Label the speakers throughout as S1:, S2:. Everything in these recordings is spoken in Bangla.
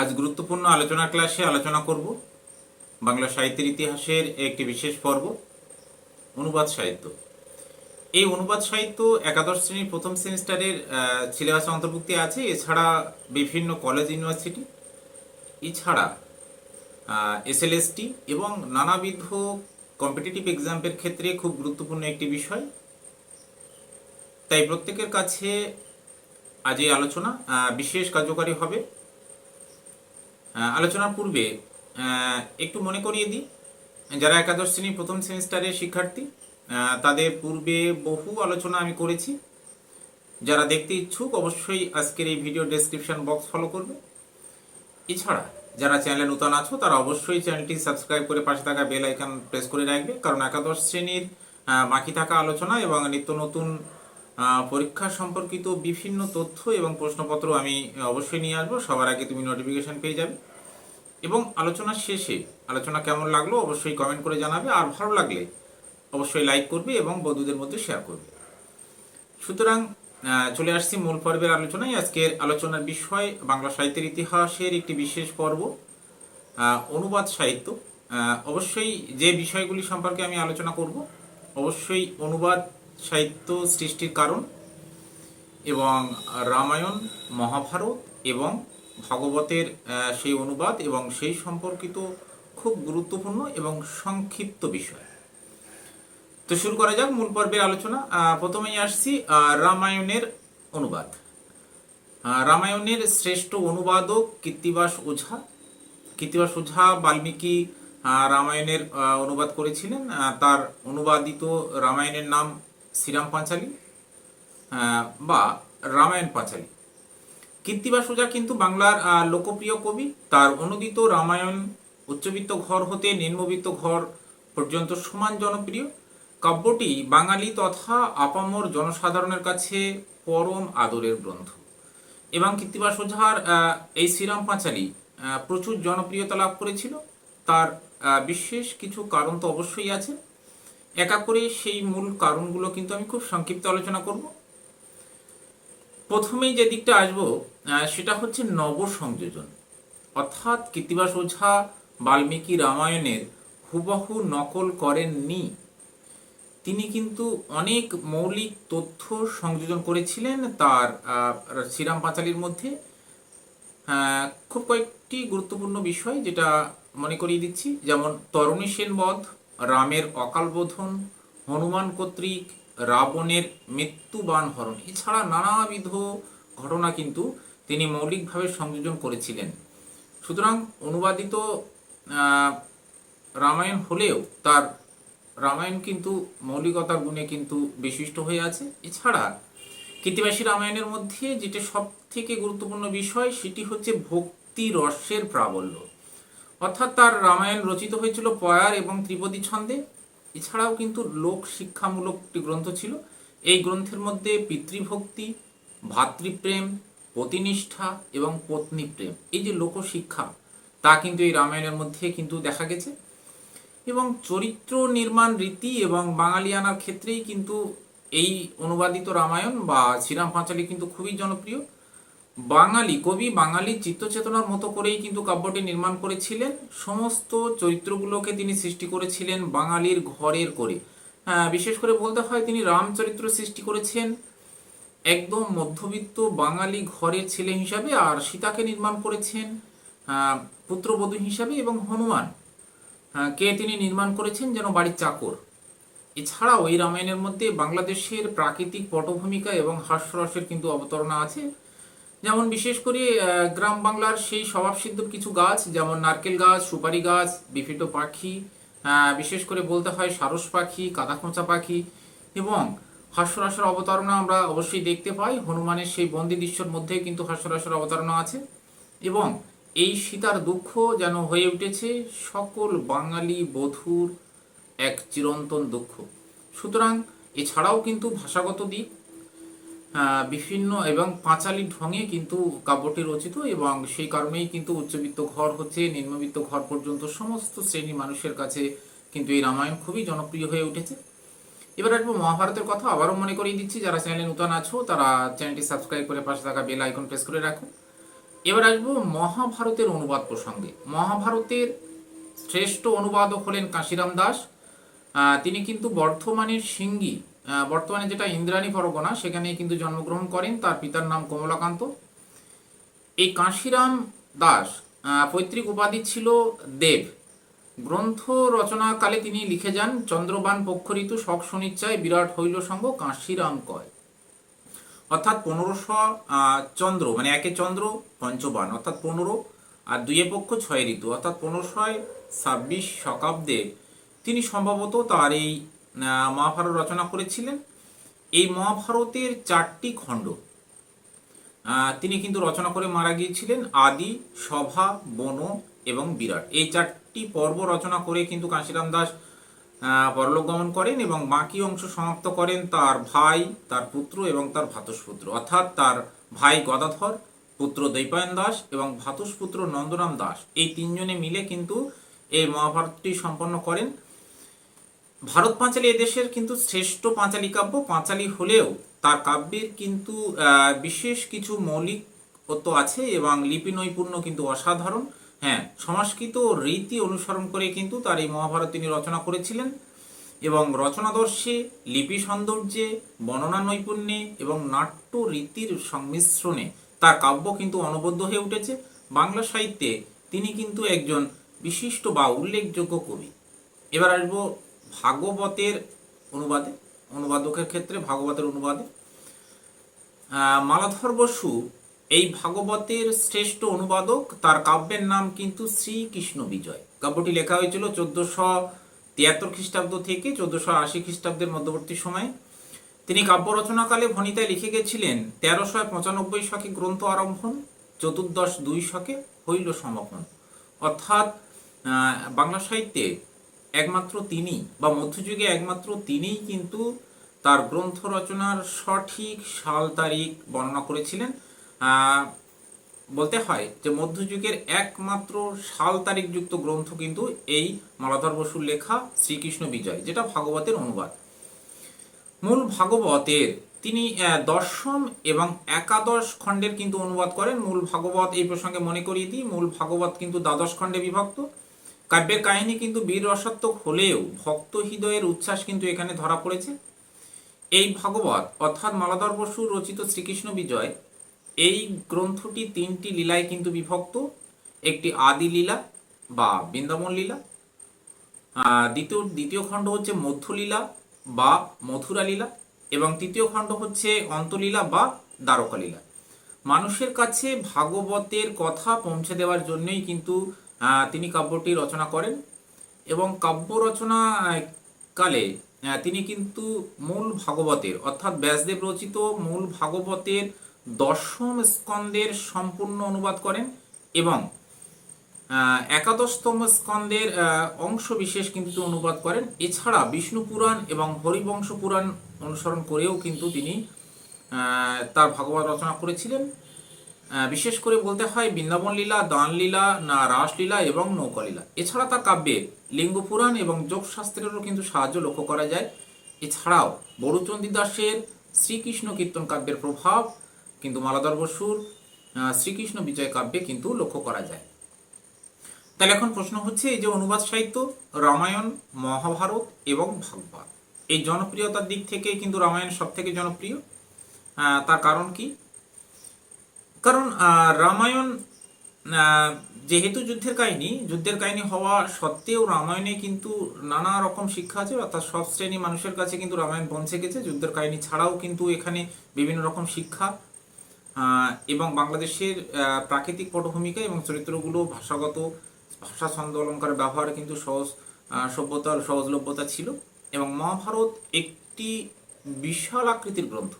S1: আজ গুরুত্বপূর্ণ আলোচনা ক্লাসে আলোচনা করব বাংলা সাহিত্যের ইতিহাসের একটি বিশেষ পর্ব, অনুবাদ সাহিত্য। এই অনুবাদ সাহিত্য একাদশ শ্রেণির প্রথম সেমিস্টারের সিলেবাসে অন্তর্ভুক্তি আছে। এছাড়া বিভিন্ন কলেজ, ইউনিভার্সিটি, এছাড়া এসএলএসটি এবং নানাবিধ কম্পিটিটিভ এক্সামের ক্ষেত্রে খুব গুরুত্বপূর্ণ একটি বিষয়। তাই প্রত্যেকের কাছে আজ এই আলোচনা বিশেষ কার্যকারী হবে। আলোচনার পূর্বে একটু মনে করিয়ে দিই, যারা একাদশ শ্রেণি প্রথম সেমিস্টারের শিক্ষার্থী তাদের পূর্বে বহু আলোচনা আমি করেছি। যারা দেখতে ইচ্ছুক, অবশ্যই আজকের এই ভিডিও ডেসক্রিপশন বক্স ফলো করবে। এছাড়া, যারা চ্যানেলে নতুন আছো, তারা অবশ্যই চ্যানেলটি সাবস্ক্রাইব করে পাশে থাকা বেল আইকন প্রেস করে রাখবে। কারণ একাদশ শ্রেণির বাকি থাকা আলোচনা এবং নিত্য নতুন পরীক্ষা সম্পর্কিত বিভিন্ন তথ্য এবং প্রশ্নপত্র আমি অবশ্যই নিয়ে আসব। সবার আগে তুমি নোটিফিকেশান পেয়ে যাবে। এবং আলোচনার শেষে, আলোচনা কেমন লাগল অবশ্যই কমেন্ট করে জানাবে। আর ভালো লাগলে অবশ্যই লাইক করবে এবং বন্ধুদের মধ্যে শেয়ার করবে। সুতরাং চলে আসছি মূল পর্বের আলোচনায়। আজকের আলোচনার বিষয় বাংলা সাহিত্যের ইতিহাসের একটি বিশেষ পর্ব অনুবাদ সাহিত্য। অবশ্যই যে বিষয়গুলি সম্পর্কে আমি আলোচনা করব, অবশ্যই অনুবাদ সাহিত্য সৃষ্টির কারণ এবং রামায়ণ, মহাভারত এবং ভাগবতের সেই অনুবাদ এবং সেই সম্পর্কিত খুব গুরুত্বপূর্ণ এবং সংক্ষিপ্ত বিষয়। তো শুরু করা যাক মূল পর্বের আলোচনা। প্রথমেই আসছি রামায়ণের অনুবাদ। রামায়ণের শ্রেষ্ঠ অনুবাদক কীর্তিবাস ওঝা। কীর্তিবাস ওঝা বাল্মীকি রামায়ণের অনুবাদ করেছিলেন। তার অনুবাদিত রামায়ণের নাম শ্রীরাম পাঁচালী বা রামায়ণ পাঁচালী কীর্তিবাস ওঝা কিন্তু বাংলার লোকপ্রিয় কবি। তার অনুদিত রামায়ণ, উচ্চবিত্ত ঘর হতে নিম্নবিত্ত ঘর পর্যন্ত সমান জনপ্রিয়। কাব্যটি বাঙালি তথা আপামর জনসাধারণের কাছে পরম আদরের গ্রন্থ। এবং কীর্তিবাস ওঝার এই শ্রীরাম পাঁচালী প্রচুর জনপ্রিয়তা লাভ করেছিল। তার বিশেষ কিছু কারণ তো অবশ্যই আছে। একা করে সেই মূল কারণগুলো কিন্তু আমি খুব সংক্ষিপ্ত আলোচনা করব। প্রথমেই যে দিকটা আসব সেটা হচ্ছে নব সংযোজন অর্থাৎ কীর্তিবাস ওঝা, বাল্মীকি রামায়ণের হুবহু নকল করেননি। তিনি কিন্তু অনেক মৌলিক তথ্য সংযোজন করেছিলেন তার শ্রীরাম পাঁচালীর মধ্যে। খুব কয়েকটি গুরুত্বপূর্ণ বিষয় যেটা মনে করিয়ে দিচ্ছি, যেমন তরণী সেন বধ রামের অকাল বোধন হনুমান কর্তৃক রাবণের মৃত্যুবান হরণ। এছাড়া নানাবিধ ঘটনা কিন্তু তিনি মৌলিকভাবে সংযোজন করেছিলেন। সুতরাং অনুবাদিত রামায়ণ হলেও তার রামায়ণ কিন্তু মৌলিকতার গুণে কিন্তু বিশিষ্ট হয়ে আছে। এছাড়া কীর্তিবাসী রামায়ণের মধ্যে যেটা সব থেকে গুরুত্বপূর্ণ বিষয়, সেটি হচ্ছে ভক্তি রসের প্রাবল্য। অর্থাৎ তার রামায়ণ রচিত হয়েছিল পয়ার এবং ত্রিপদী ছন্দে। এছাড়াও কিন্তু লোক শিক্ষামূলক একটি গ্রন্থ ছিল। এই গ্রন্থের মধ্যে পিতৃভক্তি, ভাতৃপ্রেম, পতিনিষ্ঠা এবং পত্নী প্রেম এই যে লোকশিক্ষা, তা কিন্তু এই রামায়ণের মধ্যে কিন্তু দেখা গেছে। এবং চরিত্র নির্মাণ রীতি এবং বাঙালিয়ানার ক্ষেত্রেই কিন্তু এই অনুবাদিত রামায়ণ বা শ্রীরাম পাঁচালী কিন্তু খুবই জনপ্রিয়। বাঙালি কবি বাঙালি চিত্তচেতনার মতো করেই কিন্তু কাব্যটি নির্মাণ করেছিলেন। সমস্ত চরিত্রগুলোকে তিনি সৃষ্টি করেছিলেন বাঙালির ঘরের করে। হ্যাঁ, বিশেষ করে বলতে হয় তিনি রামচরিত্র সৃষ্টি করেছেন একদম মধ্যবিত্ত বাঙালি ঘরের ছেলে হিসাবে আর সীতাকে নির্মাণ করেছেন পুত্রবধূ হিসাবে এবং হনুমান কে তিনি নির্মাণ করেছেন যেন বাড়ির চাকর। এছাড়াও এই রামায়ণের মধ্যে বাংলাদেশের প্রাকৃতিক পটভূমিকা এবং হাস্যরসের কিন্তু অবতারণা আছে। যেমন বিশেষ করে গ্রাম বাংলার সেই স্বভাবসিদ্ধ কিছু গাছ, যেমন নারকেল গাছ, সুপারি গাছ বিভিন্ন পাখি বিশেষ করে বলতে হয় সারস পাখি কাদাখোঁচা পাখি এবং হাস্যরসের অবতারণা আমরা অবশ্যই দেখতে পাই। হনুমানের সেই বন্দি দৃশ্যর মধ্যে কিন্তু হাস্যরসের অবতারণা আছে এবং এই সীতার দুঃখ যেন হয়ে উঠেছে সকল বাঙালি বধুর এক চিরন্তন দুঃখ। সুতরাং এছাড়াও কিন্তু ভাষাগত দিক বিভিন্ন এবং পাঁচালি ঢঙে কিন্তু কাব্যটি রচিত এবং সেই কারণেই কিন্তু উচ্চবিত্ত ঘর হচ্ছে, নিম্নবিত্ত ঘর পর্যন্ত সমস্ত শ্রেণি মানুষের কাছে কিন্তু এই রামায়ণ খুবই জনপ্রিয় হয়ে উঠেছে। এবার আসব মহাভারতের কথা। আবারও মনে করিয়ে দিচ্ছি, যারা চ্যানেলে নতুন আছো, তারা চ্যানেলটি সাবস্ক্রাইব করে পাশে থাকা বেল আইকন প্রেস করে রাখো। এবার আসব মহাভারতের অনুবাদ প্রসঙ্গে। মহাভারতের শ্রেষ্ঠ অনুবাদক হলেন কাশিরাম দাস। তিনি কিন্তু বর্ধমানের সিঙ্গি। বর্তমানে যেটা ইন্দ্রাণী পরগনা সেখানে কিন্তু জন্মগ্রহণ করেন। তার পিতার নাম কমলাকান্ত। এই কাশিরাম দাস পৈতৃক উপাধি ছিল দেব। গ্রন্থ রচনাকালে তিনি লিখে যান, চন্দ্রবান পক্ষ ঋতু শক শনিচ্ছায় বিরাট হইল সঙ্গ কাশিরাম কয়। অর্থাৎ পনেরোশো চন্দ্র মানে একে চন্দ্র, পঞ্চবান, অর্থাৎ পনেরো, আর দুয়ে পক্ষ ছয় ঋতু, অর্থাৎ পনেরোশো ছাব্বিশ শতাব্দে তিনি সম্ভবত তার এই মহাভারত রচনা করেছিলেন। এই মহাভারতের চারটি খণ্ড। তিনি কিন্তু রচনা করে মারা গিয়েছিলেন আদি, সভা, বন এবং বিরাট। এই চারটি পর্ব রচনা করে কিন্তু কাশিরাম দাস পরলোক করেন এবং বাকি অংশ সমাপ্ত করেন তার ভাই, তার পুত্র এবং তার ভ্রাতুষ্পুত্র অর্থাৎ তার ভাই গদাধর, পুত্র দৈপায়ন দাস এবং ভ্রাতুষ্পুত্র নন্দরাম দাস। এই তিনজনে মিলে কিন্তু এই মহাভারতটি সম্পন্ন করেন। ভারত পাঁচালী এদেশের কিন্তু শ্রেষ্ঠ পাঁচালী কাব্য। পাঁচালী হলেও তার কাব্যের কিন্তু বিশেষ কিছু মৌলিকত্ব আছে এবং লিপি নৈপুণ্য কিন্তু অসাধারণ। হ্যাঁ সংস্কৃত রীতি অনুসরণ করে কিন্তু তার এই মহাভারত তিনি রচনা করেছিলেন এবং রচনাদর্শে, লিপি সৌন্দর্যে, বর্ণনা নৈপুণ্যে এবং নাট্য রীতির সংমিশ্রণে তার কাব্য কিন্তু অনবদ্য হয়ে উঠেছে। বাংলা সাহিত্যে তিনি কিন্তু একজন বিশিষ্ট বা উল্লেখযোগ্য কবি। এবার আসব ভাগবতের অনুবাদে, অনুবাদকের ক্ষেত্রে ভাগবতের অনুবাদে। মালাধর বসু, এই ভাগবতের শ্রেষ্ঠ অনুবাদক, তার কাব্যের নাম কিন্তু শ্রীকৃষ্ণ বিজয়। কাব্যটি লেখা হয়েছিল চোদ্দশো তিয়াত্তর খ্রিস্টাব্দ থেকে চোদ্দশো আশি খ্রিস্টাব্দের মধ্যবর্তী সময়ে। তিনি কাব্য রচনাকালে ভনিতায় লিখে গেছিলেন, তেরোশো পঁচানব্বই শকে গ্রন্থ আরম্ভন, চতুর্দশ দুই শকে হইল সমাপন। অর্থাৎ বাংলা সাহিত্যে একমাত্র তিনি বা মধ্যযুগে একমাত্র তিনিই কিন্তু তার গ্রন্থ রচনার সঠিক সাল তারিখ বর্ণনা করেছিলেন। বলতে হয় যে মধ্যযুগের একমাত্র সাল তারিখযুক্ত গ্রন্থ কিন্তু এই মালাধর বসুর লেখা শ্রীকৃষ্ণ বিজয়, যেটা ভাগবতের অনুবাদ। মূল ভাগবতের তিনি দশম এবং একাদশ খণ্ডের কিন্তু অনুবাদ করেন। মূল ভাগবত এই প্রসঙ্গে মনে করিয়ে দিই, মূল ভাগবত কিন্তু দ্বাদশ খণ্ডে বিভক্ত। কাব্যের কাহিনী কিন্তু বীর রসাত্মক হলেও ভক্ত হৃদয়ের উচ্ছ্বাস কিন্তু এখানে ধরা পড়েছে। এই ভাগবত, অর্থাৎ মালাধর বসু রচিত শ্রীকৃষ্ণ বিজয়, এই গ্রন্থটি তিনটি লীলায় কিন্তু বিভক্ত। একটি আদি লীলা বা বৃন্দাবন লীলা দ্বিতীয় দ্বিতীয় খণ্ড হচ্ছে মধ্যলীলা বা মথুরা লীলা এবং তৃতীয় খণ্ড হচ্ছে অন্তলীলা বা দ্বারকা লীলা। মানুষের কাছে ভাগবতের কথা পৌঁছে দেওয়ার জন্যই কিন্তু তিনি কাব্যটি রচনা করেন এবং কাব্য রচনা কালে তিনি কিন্তু মূল ভাগবতের, অর্থাৎ ব্যাসদেব রচিত মূল ভাগবতের দশম স্কন্দের সম্পূর্ণ অনুবাদ করেন এবং একাদশতম স্কন্দের অংশ বিশেষ কিন্তু অনুবাদ করেন। এছাড়া বিষ্ণু পুরাণ এবং হরিবংশ পুরাণ অনুসরণ করেও কিন্তু তিনি তার ভাগবত রচনা করেছিলেন। বিশেষ করে বলতে হয় বৃন্দাবন লীলা, দান লীলা, না রাসলীলা এবং নৌকালীলা এছাড়া তার কাব্যে লিঙ্গ পুরাণ এবং যোগশাস্ত্রেরও কিন্তু সাহায্য লক্ষ্য করা যায়। এছাড়াও বড়ুচন্ডী দাসের শ্রীকৃষ্ণ কীর্তন কাব্যের প্রভাব কিন্তু মালাধর বসুর শ্রীকৃষ্ণ বিজয় কাব্যে কিন্তু লক্ষ্য করা যায়। তাহলে এখন প্রশ্ন হচ্ছে, এই যে অনুবাদ সাহিত্য, রামায়ণ, মহাভারত এবং ভাগবত, এই জনপ্রিয়তার দিক থেকে কিন্তু রামায়ণ সব থেকে জনপ্রিয় তার কারণ কি? কারণ রামায়ণ যেহেতু যুদ্ধের কাহিনী যুদ্ধের কাহিনী হওয়া সত্ত্বেও রামায়ণে কিন্তু নানা রকম শিক্ষা আছে, অর্থাৎ সব শ্রেণি মানুষের কাছে কিন্তু রামায়ণ পৌঁছে গেছে। যুদ্ধের কাহিনী ছাড়াও কিন্তু এখানে বিভিন্ন রকম শিক্ষা এবং বাংলাদেশের প্রাকৃতিক পটভূমিকা এবং চরিত্রগুলো ভাষাগত, ভাষা ছন্দ অলঙ্কার ব্যবহার কিন্তু সহজ সভ্যতার সহজলভ্যতা ছিল। এবং মহাভারত একটি বিশাল আকৃতির গ্রন্থ।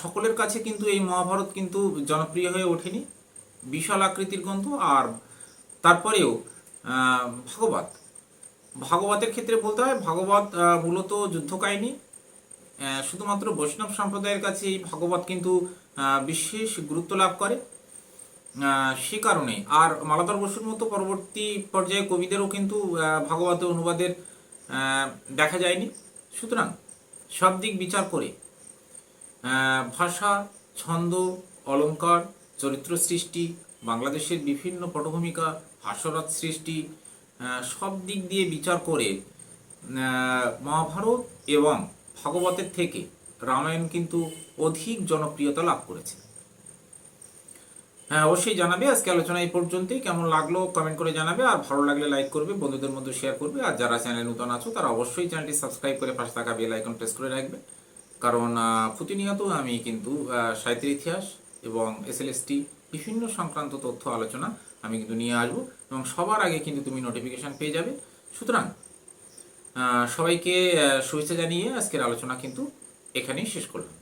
S1: সকলের কাছে কিন্তু এই মহাভারত কিন্তু জনপ্রিয় হয়ে ওঠেনি। বিশাল আকৃতির গ্রন্থ আর তারপরেও ভাগবত। ভাগবতের ক্ষেত্রে বলতে হয়, ভাগবত মূলত যুদ্ধ কাহিনী শুধুমাত্র বৈষ্ণব সম্প্রদায়ের কাছে এই ভাগবত কিন্তু বিশেষ গুরুত্ব লাভ করে। সে কারণে। আর মালাধর বসুর মতো পরবর্তী পর্যায়ে কবিদেরও কিন্তু ভাগবত অনুবাদের দেখা যায়নি। সুতরাং সব দিক বিচার করে ভাষা, ছন্দ অলঙ্কার চরিত্র সৃষ্টি, বাংলাদেশের বিভিন্ন পটভূমিকা হাস্যরথ সৃষ্টি সব দিক দিয়ে বিচার করে মহাভারত এবং ভাগবতের থেকে রামায়ণ কিন্তু অধিক জনপ্রিয়তা লাভ করেছে। হ্যাঁ অবশ্যই জানাবে। আজকে আলোচনা এই পর্যন্তই। কেমন লাগল কমেন্ট করে জানাবে। আর ভালো লাগলে লাইক করবে, বন্ধুদের মধ্যে শেয়ার করবে। আর যারা চ্যানেল নতুন আছো, তারা অবশ্যই চ্যানেলটি সাবস্ক্রাইব করে পাশে থাকা বেল আইকন প্রেস করে রাখবে। কারণ প্রতিনিয়ত আমি কিন্তু সাহিত্যের ইতিহাস এবং এসএলএসটি বিভিন্ন সংক্রান্ত তথ্য আলোচনা আমি কিন্তু নিয়ে আসব এবং সবার আগে কিন্তু তুমি নোটিফিকেশান পেয়ে যাবে। সুতরাং সবাইকে শুভেচ্ছা জানিয়ে আজকের আলোচনা কিন্তু এখানেই শেষ করলাম।